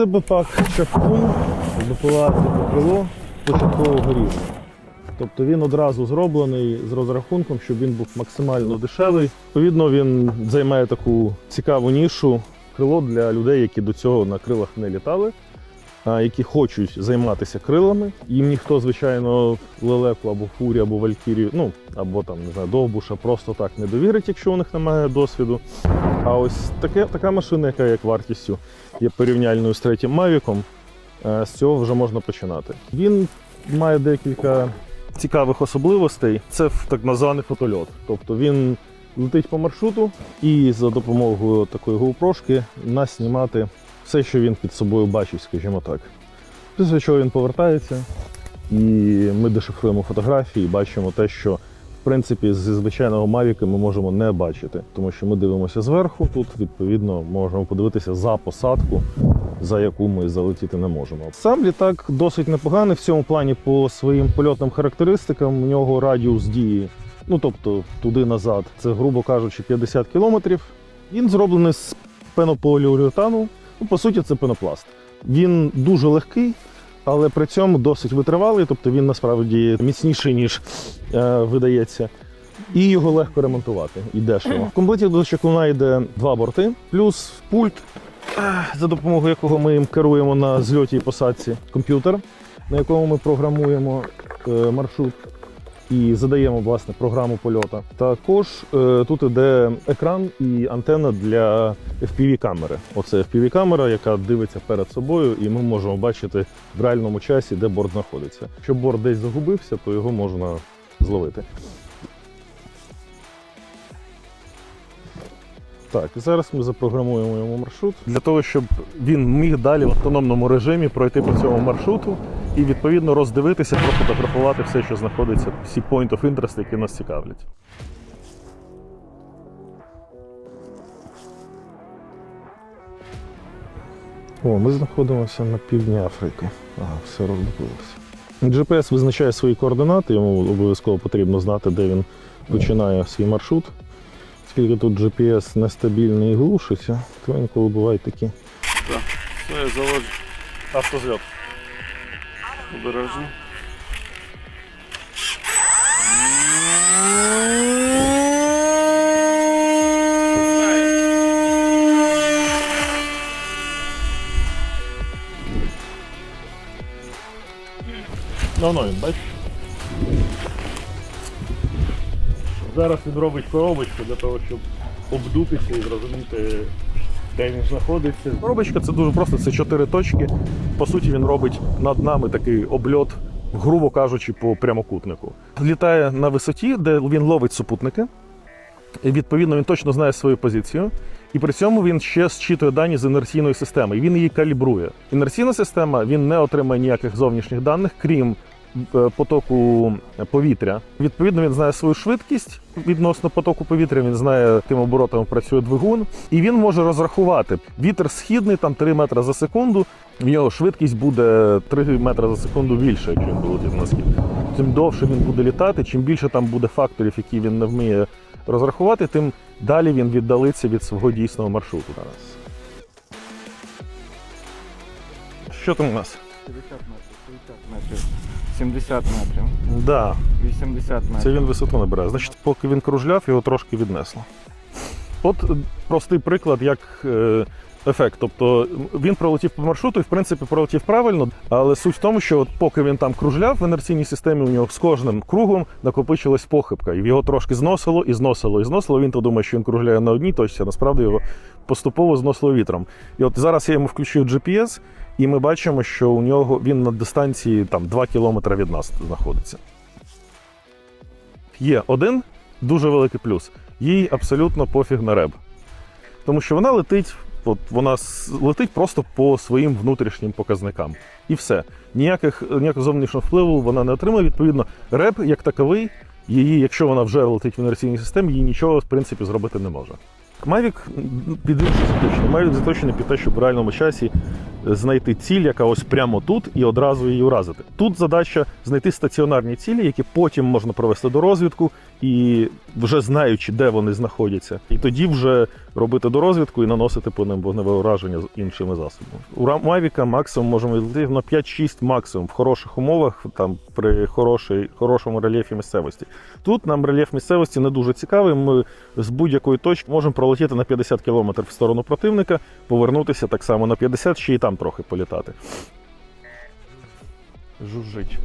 Це бипак Шахтун, БПЛА крило початкового рівня. Тобто він одразу зроблений з розрахунком, щоб він був максимально дешевий. Відповідно, він займає таку цікаву нішу крило для людей, які до цього на крилах не літали, які хочуть займатися крилами. Їм ніхто, звичайно, лелеку або фурі, або валькірію, ну або там не знаю, довбуша просто так не довірить, якщо у них немає досвіду. А ось таке, така машина, яка як вартістю є порівняльною з третім Мавіком, е, з цього вже можна починати. Він має декілька цікавих особливостей. Це так званий фотольот. Тобто він летить по маршруту і за допомогою такої GoPro нас знімати все, що він під собою бачить, скажімо так. Після чого він повертається, і ми дешифруємо фотографії, і бачимо те, що в принципі зі звичайного Mavic ми можемо не бачити, тому що ми дивимося зверху. Тут відповідно можемо подивитися за посадку, за яку ми залетіти не можемо. Сам літак досить непоганий в цьому плані по своїм польотним характеристикам. У нього радіус дії, ну тобто туди-назад, це, грубо кажучи, 50 кілометрів. Він зроблений з пенополіуретану. Ну, по суті, це пенопласт. Він дуже легкий, але при цьому досить витривалий, тобто він насправді міцніший, ніж е, видається. І його легко ремонтувати і дешево. В комплекті до чаклуна йде два борти, плюс пульт, е, за допомогою якого ми їм керуємо на зльоті і посадці, комп'ютер, на якому ми програмуємо е, маршрут і задаємо власне програму польоту. Також е, тут іде екран і антенна для FPV-камери. Оце FPV-камера, яка дивиться перед собою, і ми можемо бачити в реальному часі, де борт знаходиться. Якщо борт десь загубився, то його можна зловити. Так, і зараз ми запрограмуємо йому маршрут для того, щоб він міг далі в автономному режимі пройти по цьому маршруту і відповідно роздивитися, профотографувати все, що знаходиться, всі point of interest, які нас цікавлять. О, ми знаходимося на півдні Африки. Ага, все роздивилося. GPS визначає свої координати, йому обов'язково потрібно знати, де він починає свій маршрут. Оскільки тут GPS нестабільний і глушиться, то інколи бувають такі. Так, все, я заводжу. Автозльот. Обережно. Давно він, бачиш? Зараз він робить коробочку для того, щоб обдутися і зрозуміти, де він знаходиться. Коробочка це дуже просто, це чотири точки. По суті, він робить над нами такий обльот, грубо кажучи, по прямокутнику. Літає на висоті, де він ловить супутники. І, відповідно, він точно знає свою позицію. І при цьому він ще зчитує дані з інерційної системи, і він її калібрує. Інерційна система він не отримає ніяких зовнішніх даних, крім потоку повітря. Відповідно, він знає свою швидкість відносно потоку повітря. Він знає, яким оборотом працює двигун, і він може розрахувати вітер східний, там 3 метри за секунду. В нього швидкість буде 3 метри за секунду більше, якщо він буде на схід. Тим довше він буде літати, чим більше там буде факторів, які він не вміє розрахувати, тим далі він віддалиться від свого дійсного маршруту. Що там у нас? 50 метрів, 60 метрів, 70 метрів, Да, 80 метрів. це він висоту набирає. Значить, поки він кружляв, його трошки віднесло. От е, простий приклад, як е, ефект. Тобто він пролетів по маршруту і, в принципі, пролетів правильно, але суть в тому, що от поки він там кружляв в інерційній системі, у нього з кожним кругом накопичилась похибка. І його трошки зносило, і зносило, і зносило. Він то думає, що він кружляє на одній точці, а насправді його поступово зносило вітром. І от зараз я йому включив GPS, і ми бачимо, що у нього він на дистанції там 2 кілометри від нас знаходиться. Є один дуже великий плюс. Їй абсолютно пофіг на реб. Тому що вона летить, от вона летить просто по своїм внутрішнім показникам. І все. Ніяких, ніякого зовнішнього впливу вона не отримує. Відповідно, реб як таковий, її, якщо вона вже летить в інерційній системі, їй нічого в принципі зробити не може. Mavic під інше заточений. Заточений під те, щоб в реальному часі знайти ціль, яка ось прямо тут, і одразу її уразити. Тут задача знайти стаціонарні цілі, які потім можна провести до розвідку, і вже знаючи, де вони знаходяться, і тоді вже робити до розвідку і наносити по ним вогневе ураження з іншими засобами. У Mavic максимум можемо відлетіти на 5-6 максимум в хороших умовах, там при хорошій, хорошому рельєфі місцевості. Тут нам рельєф місцевості не дуже цікавий. Ми з будь-якої точки можемо пролетіти на 50 км в сторону противника, повернутися так само на 50, ще й там трохи політати. Жужжить.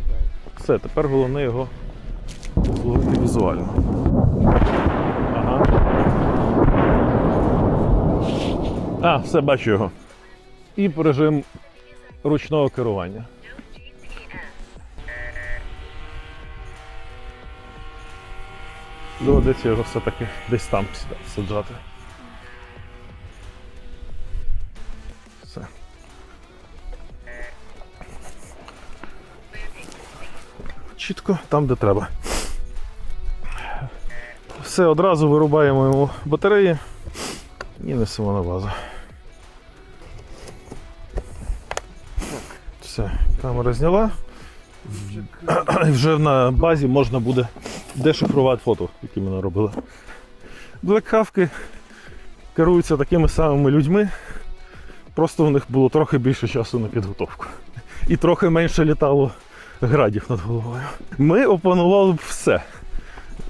Все, тепер головне його зловити візуально. Ага. А, все, бачу його. І режим ручного керування. Доведеться його все-таки десь там саджати. Чітко там, де треба. Все, одразу вирубаємо йому батареї і несемо на базу. Все, камера зняла. І вже на базі можна буде дешифрувати фото, які ми наробили. Блекхавки керуються такими самими людьми. Просто у них було трохи більше часу на підготовку. І трохи менше літало градів над головою. Ми опанували б все.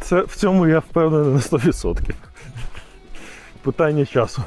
Це, в цьому я впевнений на 100%. Питання часу.